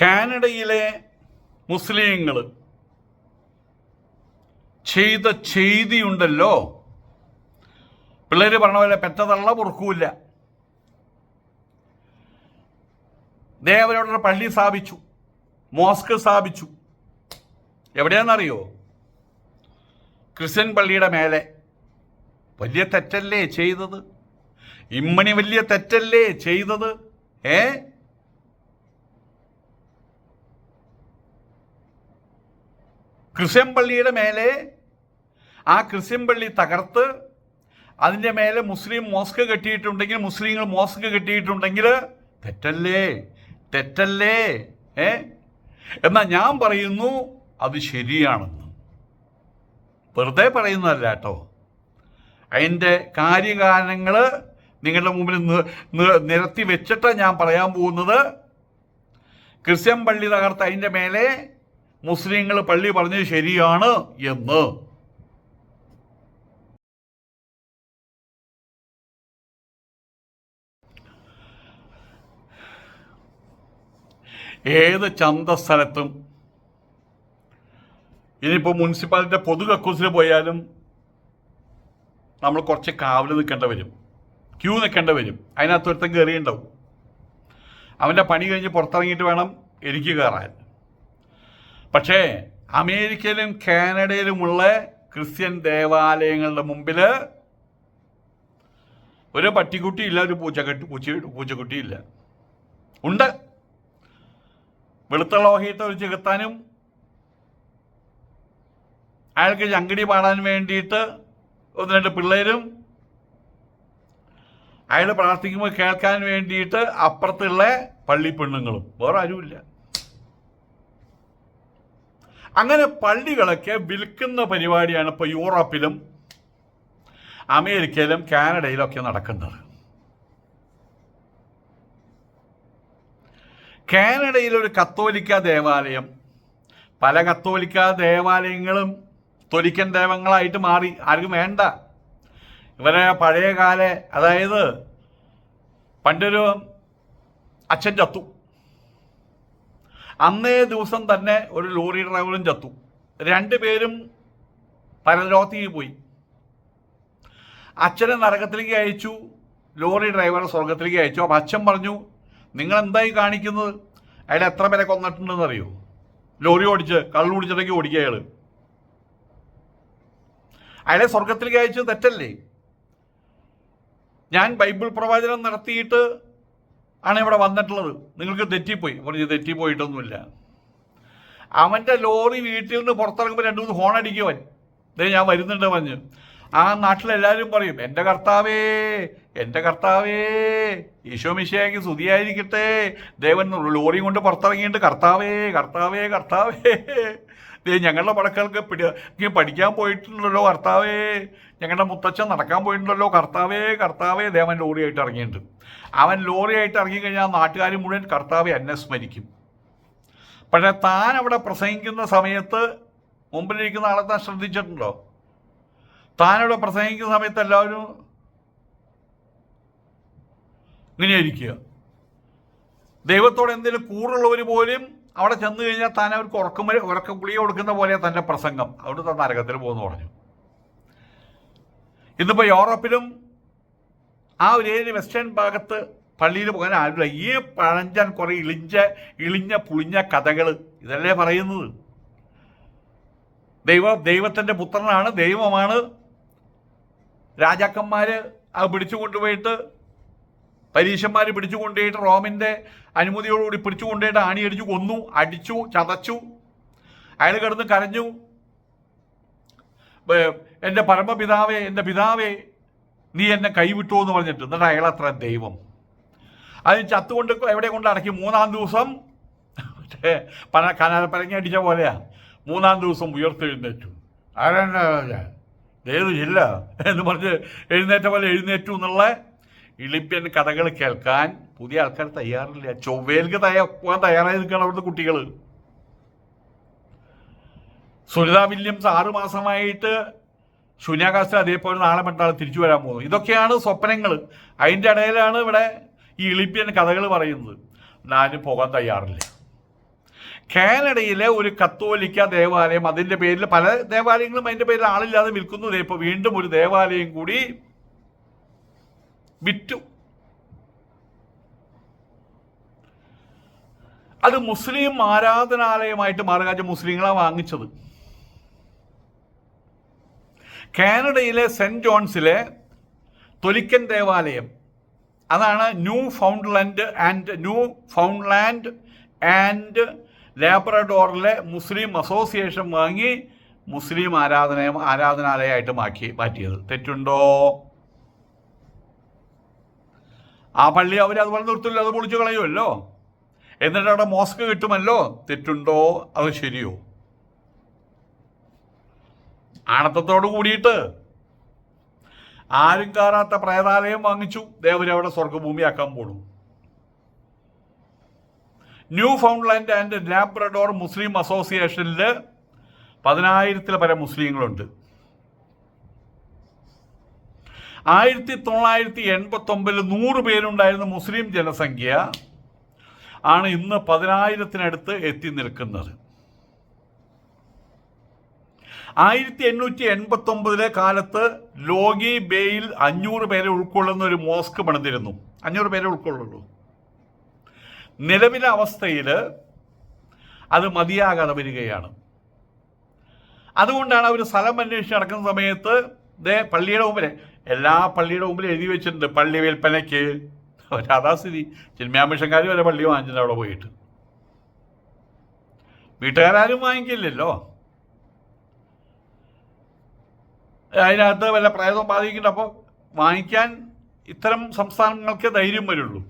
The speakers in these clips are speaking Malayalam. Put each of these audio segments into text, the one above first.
കാനഡയിലെ മുസ്ലിങ്ങൾ ചെയ്ത ചെയ്തിയുണ്ടല്ലോ. പിള്ളേർ പറഞ്ഞ പോലെ പെറ്റതള്ള പൊറുക്കൂല്ല. ദേവരോടൊരു പള്ളി സ്ഥാപിച്ചു. മോസ്ക് സ്ഥാപിച്ചു. എവിടെയാണെന്നറിയോ ക്രിസ്ത്യൻ പള്ളിയുടെ മേലെ. വലിയ തെറ്റല്ലേ ചെയ്തത്? ഇമ്മണി വലിയ തെറ്റല്ലേ ചെയ്തത്? ഏ? ക്രിസ്ത്യൻ പള്ളിയുടെ മേലെ ആ ക്രിസ്ത്യൻ പള്ളി തകർത്ത് അതിന്റെ മേലെ മുസ്ലിം മോസ്ക് കെട്ടിയിട്ടുണ്ടെങ്കിൽ മുസ്ലിങ്ങൾ മോസ്ക് കെട്ടിയിട്ടുണ്ടെങ്കിൽ തെറ്റല്ലേ? തെറ്റല്ലേ? ഏ? എന്നാൽ ഞാൻ പറയുന്നു അത് ശരിയാണെന്ന്. വെറുതെ പറയുന്നതല്ല കേട്ടോ. അതിന്റെ കാര്യകാരണങ്ങൾ നിങ്ങളുടെ മുമ്പിൽ നിരത്തി വെച്ചിട്ട് ഞാൻ പറയാൻ പോകുന്നത്. ക്രിസ്ത്യൻ പള്ളി തകർത്ത് അതിന്റെ മേലെ മുസ്ലിങ്ങൾ പള്ളി പറഞ്ഞത് ശരിയാണ് എന്ന്. ഏത് ചന്തസ്ഥലത്തും ഇനിയിപ്പോൾ മുനിസിപ്പാലിറ്റിയുടെ പൊതു കക്കൂസിൽ പോയാലും നമ്മൾ കുറച്ച് കാവൽ നിൽക്കേണ്ട വരും. ക്യൂ നിൽക്കേണ്ട വരും. അതിനകത്ത് ഒരുത്തം കയറിയുണ്ടാവും അവന്റെ പണി കഴിഞ്ഞ് പുറത്തിറങ്ങിയിട്ട് വേണം എനിക്ക് കയറാൻ പക്ഷേ അമേരിക്കയിലും കാനഡയിലുമുള്ള ക്രിസ്ത്യൻ ദേവാലയങ്ങളുടെ മുമ്പിൽ ഒരു പട്ടിക്കുട്ടിയില്ല ഒരു പൂച്ചക്കെട്ടി പൂച്ച പൂച്ചക്കുട്ടിയില്ല. ഉണ്ട്. വെളുത്ത ലോഹിയത്തെ ഒരു ചെകുത്താനും അയാൾക്ക് ചങ്കടി പാടാൻ വേണ്ടിയിട്ട് ഒന്ന് രണ്ട് പിള്ളേരും അയാൾ പ്രാർത്ഥിക്കുമ്പോൾ കേൾക്കാൻ വേണ്ടിയിട്ട് അപ്പുറത്തുള്ള പള്ളി പെണ്ണുങ്ങളും. വേറെ ആരുമില്ല. അങ്ങനെ പള്ളികളൊക്കെ വിൽക്കുന്ന പരിപാടിയാണ് ഇപ്പോൾ യൂറോപ്പിലും അമേരിക്കയിലും കാനഡയിലും ഒക്കെ നടക്കുന്നത്. കാനഡയിലൊരു കത്തോലിക്ക ദേവാലയം. പല കത്തോലിക്ക ദേവാലയങ്ങളും തൊലിക്കൻ ദേവങ്ങളായിട്ട് മാറി. ആർക്കും വേണ്ട. ഇവരെ പഴയകാല അതായത് പണ്ടൊരു അച്ഛൻ ചത്തു. അന്നേ ദിവസം തന്നെ ഒരു ലോറി ഡ്രൈവറും ചത്തു. രണ്ടുപേരും പരലോകത്തേക്ക് പോയി. അച്ഛനെ നരകത്തിലേക്ക് അയച്ചു ലോറി ഡ്രൈവറെ സ്വർഗത്തിലേക്ക് അയച്ചു. അപ്പം അച്ഛൻ പറഞ്ഞു നിങ്ങൾ എന്തായി കാണിക്കുന്നത്? അയാൾ എത്ര പേരെ കൊന്നിട്ടുണ്ടെന്ന് അറിയോ? ലോറി ഓടിച്ച് കള്ളു ഓടിച്ചിട്ടേക്ക് ഓടിക്കുക അയാൾ അയാളെ സ്വർഗത്തിലേക്ക് അയച്ചത് തെറ്റല്ലേ? ഞാൻ ബൈബിൾ പ്രവചനം നടത്തിയിട്ട് ആണ് ഇവിടെ വന്നിട്ടുള്ളത്. നിങ്ങൾക്ക് തെറ്റിപ്പോയി. പറഞ്ഞു തെറ്റിപ്പോയിട്ടൊന്നുമില്ല. അവന്റെ ലോറി വീട്ടിൽ നിന്ന് പുറത്തിറങ്ങുമ്പോൾ രണ്ടു മൂന്ന് ഹോൺ ദേ ഞാൻ വരുന്നുണ്ട് പറഞ്ഞ്. ആ നാട്ടിലെല്ലാവരും പറയും എന്റെ കർത്താവേ എന്റെ കർത്താവേ ഈശോ മിശയാക്കി സ്തുതിയായിരിക്കട്ടെ. ദേവൻ ലോറി കൊണ്ട് പുറത്തിറങ്ങിയിട്ട് കർത്താവേ കർത്താവേ കർത്താവേ. ദേ ഞങ്ങളുടെ പടക്കൾക്ക് പിടി പഠിക്കാൻ പോയിട്ടുണ്ടല്ലോ കർത്താവേ. ഞങ്ങളുടെ മുത്തച്ഛൻ നടക്കാൻ പോയിട്ടുണ്ടല്ലോ കർത്താവേ കർത്താവേ. ദേവൻ ലോറിയായിട്ട് ഇറങ്ങിയിട്ടുണ്ട്. അവൻ ലോറിയായിട്ട് ഇറങ്ങിക്കഴിഞ്ഞാൽ നാട്ടുകാർ മുഴുവൻ കർത്താവെ എന്നെ സ്മരിക്കും. പക്ഷേ താൻ അവിടെ പ്രസംഗിക്കുന്ന സമയത്ത് മുമ്പിലിരിക്കുന്ന ആളെ താൻ ശ്രദ്ധിച്ചിട്ടുണ്ടോ? താനവിടെ പ്രസംഗിക്കുന്ന സമയത്ത് എല്ലാവരും ഇങ്ങനെ ഇരിക്കുക ദൈവത്തോട് എന്തെങ്കിലും കൂറുള്ളവർ പോലും അവിടെ ചെന്ന് കഴിഞ്ഞാൽ താൻ അവർക്ക് ഉറക്കം ഉറക്കം ഗുളിക കൊടുക്കുന്ന പോലെ തന്റെ പ്രസംഗം. അവിടെ നരകത്തിൽ പോകുന്നു പറഞ്ഞു. ഇന്നിപ്പോൾ യൂറോപ്പിലും ആ ഒരു ഏരിയ വെസ്റ്റേൺ ഭാഗത്ത് പള്ളിയിൽ പോകാൻ ആരുമില്ല. ഈ പഴഞ്ചൻ കുറേ ഇളിഞ്ഞ ഇളിഞ്ഞ പുളിഞ്ഞ കഥകൾ ഇതല്ലേ പറയുന്നത്? ദൈവ ദൈവത്തിന്റെ പുത്രനാണ് ദൈവമാണ്. രാജാക്കന്മാർ അത് പിടിച്ചു കൊണ്ടുപോയിട്ട് പരീശന്മാർ പിടിച്ചു കൊണ്ടുപോയിട്ട് റോമിന്റെ അനുമതിയോടുകൂടി പിടിച്ചു കൊണ്ടുപോയിട്ട് ആണിയടിച്ചു കൊന്നു അടിച്ചു ചതച്ചു. അയാൾ കിടന്ന് കരഞ്ഞു. എന്റെ പരമപിതാവേ എന്റെ പിതാവേ നീ എന്നെ കൈവിട്ടു എന്ന് പറഞ്ഞിട്ട് എന്നിട്ട് അയാൾ അത്ര ദൈവം. അതിന് ചത്തുകൊണ്ട് എവിടെ കൊണ്ട് അടക്കി? മൂന്നാം ദിവസം മറ്റേ പന കനാലപ്പരങ്ങി അടിച്ച പോലെയാ. മൂന്നാം ദിവസം ഉയർത്തെഴുന്നേറ്റു. ആരാണ് ഏത് ജില്ല എന്ന് പറഞ്ഞ് എഴുന്നേറ്റ പോലെ എഴുന്നേറ്റു എന്നുള്ള ഇളിപ്യൻ കഥകൾ കേൾക്കാൻ പുതിയ ആൾക്കാർ തയ്യാറില്ല. ചൊവ്വേൽക്ക് തയ്യാ തയ്യാറായി നിൽക്കുകയാണ് അവിടുത്തെ കുട്ടികൾ സുനിത വില്യംസ് ആറു മാസമായിട്ട് ശൂന്യാകാശത്തിൽ അതേപോലെ നാളെ മറ്റാൾ തിരിച്ചു വരാൻ പോകുന്നു. ഇതൊക്കെയാണ് സ്വപ്നങ്ങൾ അതിന്റെ ഇടയിലാണ് ഇവിടെ ഈ ഇളിപ്യൻ കഥകൾ പറയുന്നത്. ഞാനും പോകാൻ തയ്യാറില്ല. കാനഡയിലെ ഒരു കത്തോലിക്ക ദേവാലയം അതിന്റെ പേരിൽ പല ദേവാലയങ്ങളും അതിന്റെ പേരിൽ ആളില്ലാതെ വിൽക്കുന്നു ഇപ്പോൾ വീണ്ടും ഒരു ദേവാലയം കൂടി വിറ്റു. അത് മുസ്ലിം ആരാധനാലയമായിട്ട് മാറുക മുസ്ലിങ്ങളാണ് വാങ്ങിച്ചത്. കാനഡയിലെ സെന്റ് ജോൺസിലെ തൊലിക്കൻ ദേവാലയം. അതാണ് Newfoundland and Newfoundland and ലാബ്രഡോറിലെ മുസ്ലിം അസോസിയേഷൻ വാങ്ങി മുസ്ലിം ആരാധന ആരാധനാലയമായിട്ട് മാറ്റി മാറ്റിയത്. തെറ്റുണ്ടോ? ആ പള്ളി അവർ അതുപോലെ നിർത്തില്ല അത് പൊളിച്ചു കളയുമല്ലോ. എന്നിട്ട് അവിടെ മോസ്ക് കിട്ടുമല്ലോ? തെറ്റുണ്ടോ? അത് ശരിയോ? ആണത്തത്തോട് കൂടിയിട്ട് ആരും കാണാത്ത പ്രേതാലയം വാങ്ങിച്ചു. ദേവരവിടെ സ്വർഗഭൂമിയാക്കാൻ പോണു. ന്യൂ ഫൗണ്ട്ലാൻഡ് ആൻഡ് ലാബ്രഡോർ മുസ്ലിം അസോസിയേഷനിൽ പതിനായിരത്തിൽ പരം മുസ്ലിങ്ങളുണ്ട്. ആയിരത്തി തൊള്ളായിരത്തി എൺപത്തി ഒമ്പതിൽ നൂറ് പേരുണ്ടായിരുന്ന മുസ്ലിം ജനസംഖ്യ ആണ് ഇന്ന് പതിനായിരത്തിനടുത്ത് എത്തി നിൽക്കുന്നത്. ആയിരത്തി എണ്ണൂറ്റി എൺപത്തി ഒമ്പതിലെ കാലത്ത് ലോഗി ബേയിൽ അഞ്ഞൂറ് പേരെ ഉൾക്കൊള്ളുന്ന ഒരു മോസ്ക് പണിതിരുന്നു. അഞ്ഞൂറ് പേരെ ഉൾക്കൊള്ളുള്ളൂ. നിലവിലെ അവസ്ഥയിൽ അത് മതിയാകാതെ വരികയാണ്. അതുകൊണ്ടാണ് അവർ സ്ഥലം അന്വേഷിച്ച് നടക്കുന്ന സമയത്ത് ദേ പള്ളിയുടെ മുമ്പിൽ എല്ലാ പള്ളിയുടെ മുമ്പിൽ എഴുതി വെച്ചിട്ടുണ്ട് പള്ളി വിൽപ്പനയ്ക്ക്. അതാ സ്ഥിതി ചിന്മയാമിഷൻകാർ വരെ പള്ളി വാങ്ങിച്ചിട്ടുണ്ട് അവിടെ പോയിട്ട്. വീട്ടുകാരും വാങ്ങിക്കില്ലല്ലോ. അതിനകത്ത് വല്ല പ്രേതം ബാധിക്കുന്നുണ്ട് അപ്പോൾ വാങ്ങിക്കാൻ ഇത്തരം സംസ്ഥാനങ്ങൾക്ക് ധൈര്യം വരുള്ളൂ.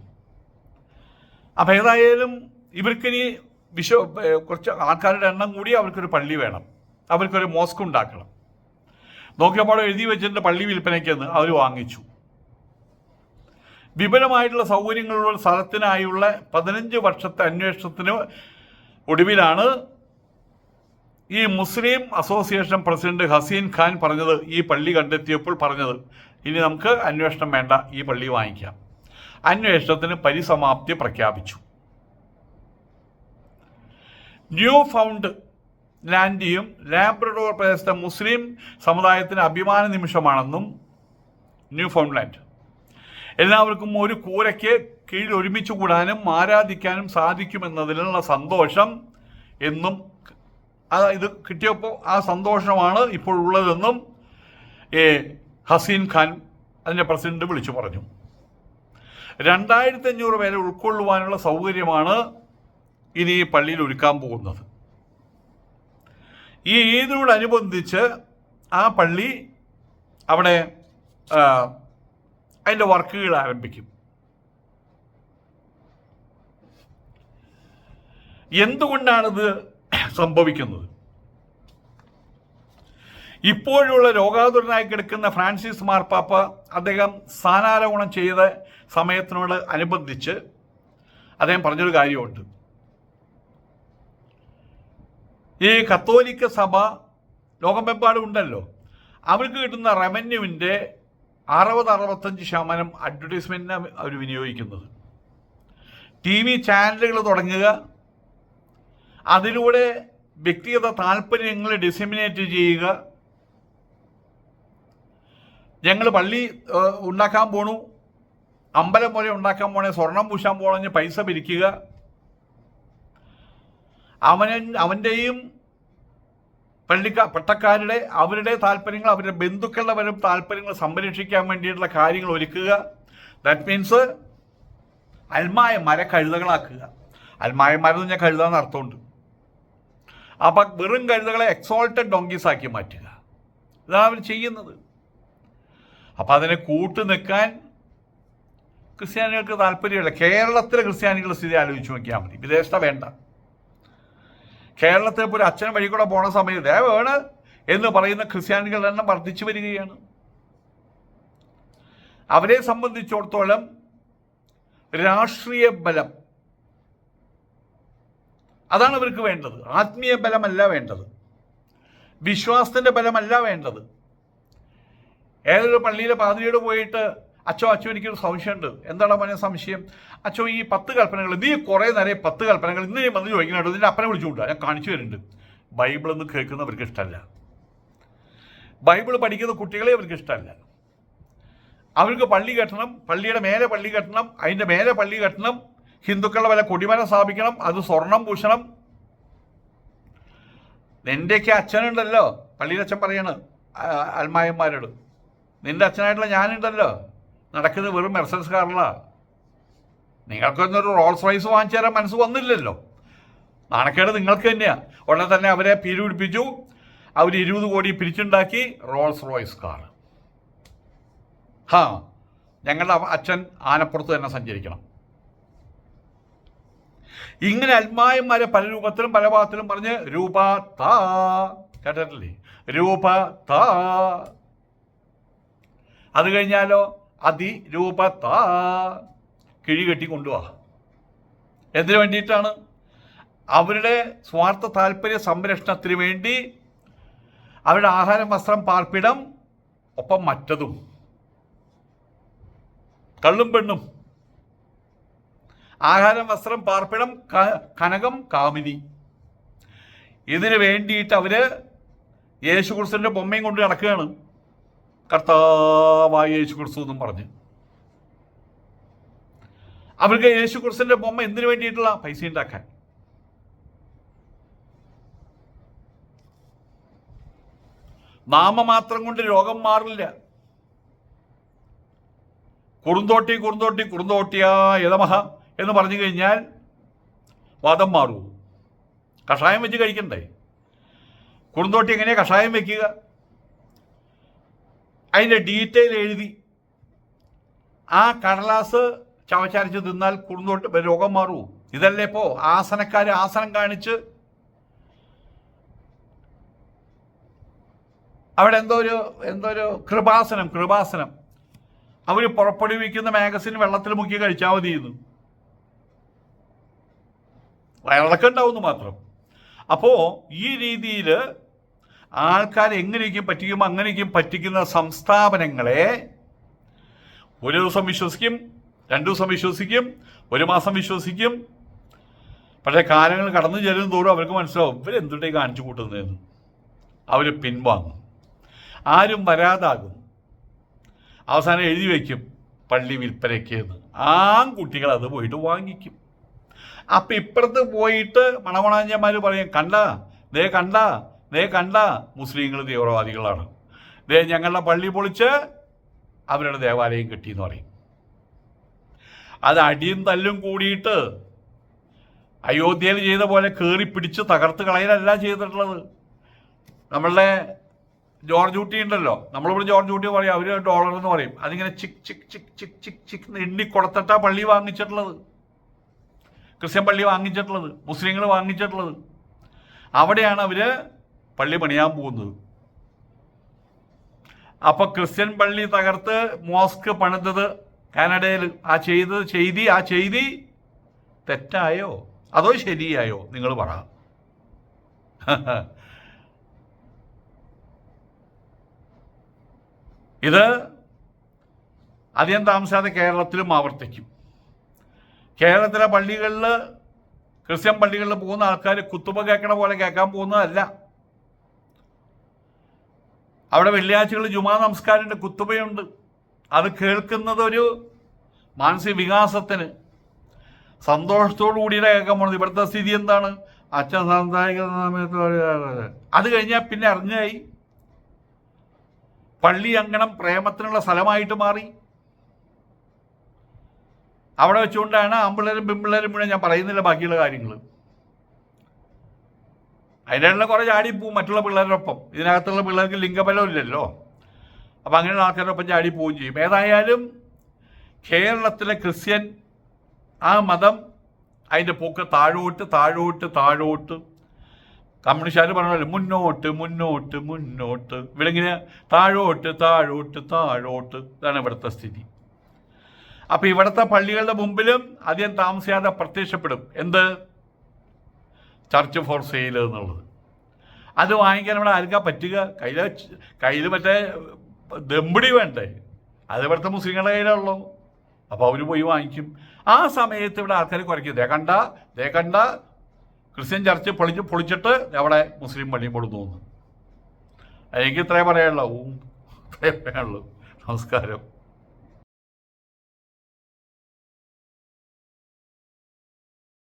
അപ്പം ഏതായാലും ഇവർക്കിനി വിശ്വ കുറച്ച് ആൾക്കാരുടെ എണ്ണം കൂടി അവർക്കൊരു പള്ളി വേണം. അവർക്കൊരു മോസ്ക് ഉണ്ടാക്കണം. നോക്കിയപ്പോൾ എഴുതി വെച്ചിട്ടുണ്ട് പള്ളി വിൽപ്പനയ്ക്കെന്ന്. അവർ വാങ്ങിച്ചു. വിപുലമായിട്ടുള്ള സൗകര്യങ്ങളുള്ള സ്ഥലത്തിനായുള്ള പതിനഞ്ച് വർഷത്തെ അന്വേഷണത്തിന് ഒടുവിലാണ് ഈ Muslim Association president Haseen Khan പറഞ്ഞത് ഈ പള്ളി കണ്ടെത്തിയപ്പോൾ പറഞ്ഞത്. ഇനി നമുക്ക് അന്വേഷണം വേണ്ട ഈ പള്ളി വാങ്ങിക്കാം. അന്വേഷണത്തിന് പരിസമാപ്തി പ്രഖ്യാപിച്ചു. ന്യൂ ഫൗണ്ട് ലാൻഡിയും ലാബ്രഡോർ പ്രദേശത്തെ മുസ്ലിം സമുദായത്തിന് അഭിമാന നിമിഷമാണെന്നും ന്യൂ ഫൗണ്ട്ലാൻഡ് എല്ലാവർക്കും ഒരു കൂരയ്ക്ക് കീഴിൽ ഒരുമിച്ച് കൂടാനും ആരാധിക്കാനും സാധിക്കുമെന്നതിലുള്ള സന്തോഷം എന്നും ഇത് കിട്ടിയപ്പോൾ ആ സന്തോഷമാണ് ഇപ്പോൾ ഉള്ളതെന്നും ഹസീൻ ഖാൻ അതിന്റെ പ്രസിഡന്റ് വിളിച്ചു പറഞ്ഞു. രണ്ടായിരത്തി അഞ്ഞൂറ് പേരെ ഉൾക്കൊള്ളുവാനുള്ള സൗകര്യമാണ് ഇനി ഈ പള്ളിയിൽ ഒരുക്കാൻ പോകുന്നത്. ഈ ഈദിനോടനുബന്ധിച്ച് ആ പള്ളി അവിടെ അതിന്റെ വർക്കുകൾ ആരംഭിക്കും. എന്തുകൊണ്ടാണിത് സംഭവിക്കുന്നത്? ഇപ്പോഴുള്ള രോഗാതുരനായി കിടക്കുന്ന ഫ്രാൻസിസ് മാർപ്പാപ്പ അദ്ദേഹം സ്ഥാനാരോഹണം ചെയ്ത സമയത്തിനോട് അനുബന്ധിച്ച് അദ്ദേഹം പറഞ്ഞൊരു കാര്യമുണ്ട്. ഈ കത്തോലിക്ക സഭ ലോകമെമ്പാടും ഉണ്ടല്ലോ അവർക്ക് കിട്ടുന്ന റവന്യൂവിന്റെ അറുപത് അറുപത്തഞ്ച് ശതമാനം അഡ്വർടൈസ്മെന്റിനാണ് അവർ വിനിയോഗിക്കുന്നത്. ടി വി ചാനലുകൾ തുടങ്ങുക. അതിലൂടെ വ്യക്തിഗത താല്പര്യങ്ങൾ ഡിസിമിനേറ്റ് ചെയ്യുക. ഞങ്ങൾ പള്ളി ഉണ്ടാക്കാൻ പോണു. അമ്പലം പോലെ ഉണ്ടാക്കാൻ പോണേ സ്വർണം പൂശാൻ പോണഞ്ഞ് പൈസ പിരിക്കുക. അവനൻ അവന്റെയും പള്ളിക്ക പട്ടക്കാരുടെ അവരുടെ താല്പര്യങ്ങൾ അവരുടെ ബന്ധുക്കളുടെ വരും താല്പര്യങ്ങൾ സംരക്ഷിക്കാൻ വേണ്ടിയിട്ടുള്ള കാര്യങ്ങൾ ഒരുക്കുക. ദാറ്റ് മീൻസ് അൽമായ മര കഴുതകളാക്കുക. അൽമായ മരം ഞാൻ കഴുതാന്ന് അർത്ഥമുണ്ട്. അപ്പം വെറും കഴുതകളെ എക്സോൾട്ടഡ് ഡോങ്കീസ് ആക്കി മാറ്റുക. ഇതാണ് അവർ ചെയ്യുന്നത്. അപ്പം അതിനെ കൂട്ടു നിൽക്കാൻ ക്രിസ്ത്യാനികൾക്ക് താല്പര്യമില്ല. കേരളത്തിലെ ക്രിസ്ത്യാനികളുടെ സ്ഥിതി ആലോചിച്ച് നോക്കിയാൽ മതി. വിദേശത്തെ വേണ്ട. കേരളത്തിൽ പോലെ അച്ഛൻ വഴി കൂടെ പോണ സമയത്ത് ഏ വേണ് എന്ന് പറയുന്ന ക്രിസ്ത്യാനികളുടെ എണ്ണം വർദ്ധിച്ചു വരികയാണ്. അവരെ സംബന്ധിച്ചിടത്തോളം രാഷ്ട്രീയ ബലം അതാണ് അവർക്ക് വേണ്ടത്. ആത്മീയ ബലമല്ല വേണ്ടത്. വിശ്വാസത്തിന്റെ ബലമല്ല വേണ്ടത്. ഏതൊരു പള്ളിയിലെ പാതിരിയോട് പോയിട്ട് അച്ചോ അച്ചോ എനിക്കൊരു സംശയമുണ്ട്. എന്താണ് മോനെ സംശയം? അച്ചോ ഈ പത്ത് കൽപ്പനകൾ നീ കുറേ നേരം പത്ത് കൽപ്പനകൾ ഇന്ന് ഞാൻ വന്ന് ചോദിക്കുന്നുണ്ട് ഇതിന്റെ അപ്പനെ വിളിച്ചു കൊണ്ടു ഞാൻ കാണിച്ചു വെരിണ്ട് ബൈബിൾ ഒന്ന് കേൾക്കുന്നവർക്ക് ഇഷ്ടമല്ല. ബൈബിൾ പഠിക്കുന്ന കുട്ടികളെ അവർക്ക് ഇഷ്ടമല്ല. അവർക്ക് പള്ളി കെട്ടണം പള്ളിയുടെ മേലെ പള്ളി കെട്ടണം അതിന്റെ മേലെ പള്ളി കെട്ടണം ഹിന്ദുക്കളുടെ വല്ല കൊടിമല സ്ഥാപിക്കണം അത് സ്വർണം പൂശണം. നിന്റെയൊക്കെ അച്ഛനുണ്ടല്ലോ പള്ളിയിലച്ഛൻ പറയാണ് അൽമായന്മാരോട്. നിന്റെ അച്ഛനായിട്ടുള്ള ഞാനുണ്ടല്ലോ. നടക്കുന്നത് വെറും മെർസൻസ് കാറിലാ നിങ്ങൾക്കൊന്നൊരു റോൾസ് റൈസ് വാങ്ങിച്ചു തരാൻ മനസ്സ് വന്നില്ലല്ലോ. നാണക്കേട് നിങ്ങൾക്ക് തന്നെയാ. ഉടനെ തന്നെ അവരെ പിരിപിടിപ്പിച്ചു അവർ ഇരുപത് കോടി പിരിച്ചുണ്ടാക്കി റോൾസ് റോയ്സ് കാർ ഹാ ഞങ്ങളുടെ അച്ഛൻ ആനപ്പുറത്ത് തന്നെ സഞ്ചരിക്കണം. ഇങ്ങനെ അൽമായന്മാരെ പല രൂപത്തിലും പല ഭാഗത്തിലും പറഞ്ഞ് രൂപ താ. കേട്ടിട്ടില്ലേ? രൂപ താ. അത് കഴിഞ്ഞാലോ? അതിരൂപ കിഴികെട്ടി കിഴി കെട്ടി കൊണ്ടുപോവാ എന്തിനു വേണ്ടിയിട്ടാണ്? അവരുടെ സ്വാർത്ഥ താല്പര്യ സംരക്ഷണത്തിന് വേണ്ടി അവരുടെ ആഹാരം വസ്ത്രം പാർപ്പിടം ഒപ്പം മറ്റതും. കള്ളും പെണ്ണും. ആഹാരം വസ്ത്രം പാർപ്പിടം കനകം കാമിനി. ഇതിനു വേണ്ടിയിട്ട് അവർ യേശുക്രിസ്തുവിന്റെ ബൊമ്മയും കൊണ്ട് നടക്കുകയാണ് കർത്താവായ യേശു ക്രിസ്തു എന്നും പറഞ്ഞ്. അവർക്ക് യേശു ക്രിസ്തുവിന്റെ ബൊമ്മ എന്തിനു വേണ്ടിയിട്ടുള്ള? പൈസ ഉണ്ടാക്കാൻ. നാമമാത്രം കൊണ്ട് രോഗം മാറില്ല. കുറുന്തോട്ടി കുറുന്തോട്ടി കുറുന്തോട്ടിയാ യഥമഹ എന്ന് പറഞ്ഞു കഴിഞ്ഞാൽ വാദം മാറൂ. കഷായം വെച്ച് കഴിക്കണ്ടേ? കുറുന്തോട്ടി എങ്ങനെയാ കഷായം വെക്കുക? അതിന്റെ ഡീറ്റെയിൽ എഴുതി. ആ കടലാസ് ചവച്ചരച്ച് തിന്നാൽ കുറുന്തോട്ട് രോഗം മാറൂ. ഇതല്ലേ ഇപ്പോൾ ആസനക്കാർ ആസനം കാണിച്ച് അവിടെ എന്തോ ഒരു എന്തോ ഒരു കൃപാസനം കൃപാസനം. അവർ പുറപ്പെടുവിക്കുന്ന മാഗസിൻ വെള്ളത്തിൽ മുക്കി കഴിച്ചാൽ മതിയെന്ന് വയറിളക്കം ഉണ്ടാവുന്നു മാത്രം. അപ്പോൾ ഈ രീതിയിൽ ആൾക്കാരെ എങ്ങനെയൊക്കെയും പറ്റിക്കും അങ്ങനെയൊക്കെയും പറ്റിക്കുന്ന സംസ്ഥാപനങ്ങളെ ഒരു ദിവസം വിശ്വസിക്കും രണ്ടു ദിവസം വിശ്വസിക്കും ഒരു മാസം വിശ്വസിക്കും. പക്ഷേ കാലങ്ങൾ കടന്നു ചെല്ലും തോറും അവർക്ക് മനസ്സിലാവും ഇവരെന്തുട്ടേ കാണിച്ചു കൂട്ടുന്നതെന്ന് അവർ പിൻവാങ്ങും. ആരും വരാതാകും. അവസാനം എഴുതി വയ്ക്കും പള്ളി വിൽപ്പനയ്ക്ക് എന്ന്. ആൺകുട്ടികൾ അത് പോയിട്ട് വാങ്ങിക്കും. അപ്പം ഇപ്പുറത്ത് പോയിട്ട് മണമണാഞ്ഞന്മാർ പറയും കണ്ട ദേ കണ്ട ദേ കണ്ട മുസ്ലിങ്ങൾ തീവ്രവാദികളാണ്. ദേ ഞങ്ങളുടെ പള്ളി പൊളിച്ച് അവരുടെ ദേവാലയം കിട്ടിയെന്ന് പറയും. അത് അടിയും തല്ലും കൂടിയിട്ട് അയോധ്യയിൽ ചെയ്ത പോലെ കയറി പിടിച്ച് തകർത്ത് കളയലല്ല ചെയ്തിട്ടുള്ളത്. നമ്മളുടെ ജോർജ് കുട്ടി ഉണ്ടല്ലോ. നമ്മളിവിടെ ജോർജ് കുട്ടി പറയും. അവർ ഡോളർ എന്ന് പറയും. അതിങ്ങനെ ചിക് ചിക് ചിക് ചിക് ചിക് ചിക് എണ്ണി കൊടുത്തിട്ടാ പള്ളി വാങ്ങിച്ചിട്ടുള്ളത്. ക്രിസ്ത്യൻ പള്ളി വാങ്ങിച്ചിട്ടുള്ളത് മുസ്ലിങ്ങൾ വാങ്ങിച്ചിട്ടുള്ളത്. അവിടെയാണ് അവർ പള്ളി പണിയാൻ പോകുന്നത്. അപ്പൊ ക്രിസ്ത്യൻ പള്ളി തകർത്ത് മോസ്ക് പണിതത് കാനഡയിൽ. ആ ചെയ്തത് ചെയ്തി ആ ചെയ്തി തെറ്റായോ? അതോ ശരിയായോ? നിങ്ങൾ പറ. ഇത് അധികം താമസിയാതെ കേരളത്തിലും ആവർത്തിക്കും. കേരളത്തിലെ പള്ളികളിൽ ക്രിസ്ത്യൻ പള്ളികളിൽ പോകുന്ന ആൾക്കാർ കുത്തുബ കേൾക്കണ പോലെ കേൾക്കാൻ പോകുന്നതല്ല. അവിടെ വെള്ളിയാഴ്ചകളിൽ ജുമാ നമസ്കാരമുണ്ട് കുത്തുബയുണ്ട്. അത് കേൾക്കുന്നത് ഒരു മാനസിക വികാസത്തിന് സന്തോഷത്തോടു കൂടിയിട്ട് കേൾക്കാൻ പോകുന്നത് ഇവിടുത്തെ സ്ഥിതി എന്താണ്? അച്ഛൻ സംസാരിക്കുന്ന സമയത്ത് അത് കഴിഞ്ഞാൽ പിന്നെ അറിഞ്ഞായി. പള്ളി അങ്കണം പ്രേമത്തിനുള്ള സ്ഥലമായിട്ട് മാറി. അവിടെ വെച്ചുകൊണ്ടാണ് ആമ്പിള്ളേരും പെമ്പിള്ളേരും മുഴുവൻ ഞാൻ പറയുന്നില്ല ബാക്കിയുള്ള കാര്യങ്ങൾ അതിനുള്ള കുറേ ചാടിപ്പോവും മറ്റുള്ള പിള്ളേരുടെ ഒപ്പം. ഇതിനകത്തുള്ള പിള്ളേർക്ക് ലിംഗബലം ഇല്ലല്ലോ. അപ്പം അങ്ങനെയുള്ള ആൾക്കാരുടെ ഒപ്പം ചാടി പോവുകയും ചെയ്യും. ഏതായാലും കേരളത്തിലെ ക്രിസ്ത്യൻ ആ മതം അതിന്റെ പോക്ക് താഴോട്ട് താഴോട്ട് താഴോട്ട്. കമ്മ്യൂണിസ്റ്റുകാർ പറഞ്ഞല്ലോ മുന്നോട്ട് മുന്നോട്ട് മുന്നോട്ട്. ഇവിടെ താഴോട്ട് താഴോട്ട് താഴോട്ട്. ഇതാണ് ഇവിടുത്തെ സ്ഥിതി. അപ്പോൾ ഇവിടുത്തെ പള്ളികളുടെ മുമ്പിലും അധികം താമസിയാതെ പ്രത്യക്ഷപ്പെടും. എന്ത്? ചർച്ച് ഫോർ സെയിൽ എന്നുള്ളത്. അത് വാങ്ങിക്കാൻ നമ്മൾ ആർക്കാ പറ്റുക? കയ്യിൽ കയ്യിൽ മറ്റേ ദമ്പടി വേണ്ടേ? അത് ഇവിടുത്തെ മുസ്ലിങ്ങളുടെ കയ്യിലുള്ളൂ അപ്പോൾ അവർ പോയി വാങ്ങിക്കും. ആ സമയത്ത് ഇവിടെ ആൾക്കാർ കുറയ്ക്കും. ദേ കണ്ട ദേ കണ്ട ക്രിസ്ത്യൻ ചർച്ച് പൊളിച്ച് പൊളിച്ചിട്ട് അവിടെ മുസ്ലിം പള്ളിയും കൊടുത്തു എനിക്ക് ഇത്രേ പറയാനുള്ളൂ. ഇത്രേ പറയാനുള്ളൂ. നമസ്കാരം.